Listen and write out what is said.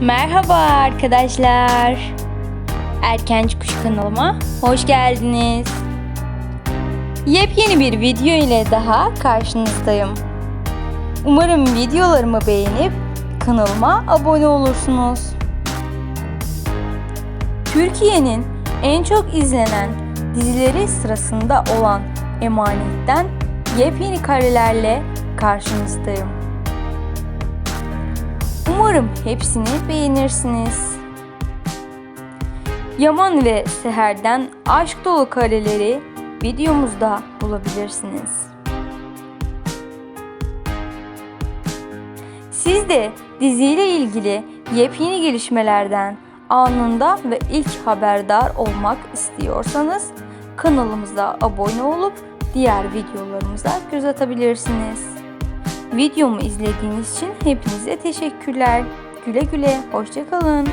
Merhaba arkadaşlar. Erkenci Kuş kanalıma hoş geldiniz. Yepyeni bir video ile daha karşınızdayım. Umarım videolarımı beğenip kanalıma abone olursunuz. Türkiye'nin en çok izlenen dizileri sırasında olan Emanet'ten yepyeni karelerle karşınızdayım. Umarım hepsini beğenirsiniz. Yaman ve Seher'den aşk dolu kareleri videomuzda bulabilirsiniz. Siz de diziyle ilgili yepyeni gelişmelerden anında ve ilk haberdar olmak istiyorsanız kanalımıza abone olup diğer videolarımıza göz atabilirsiniz. Videomu izlediğiniz için hepinize teşekkürler. Güle güle, hoşçakalın.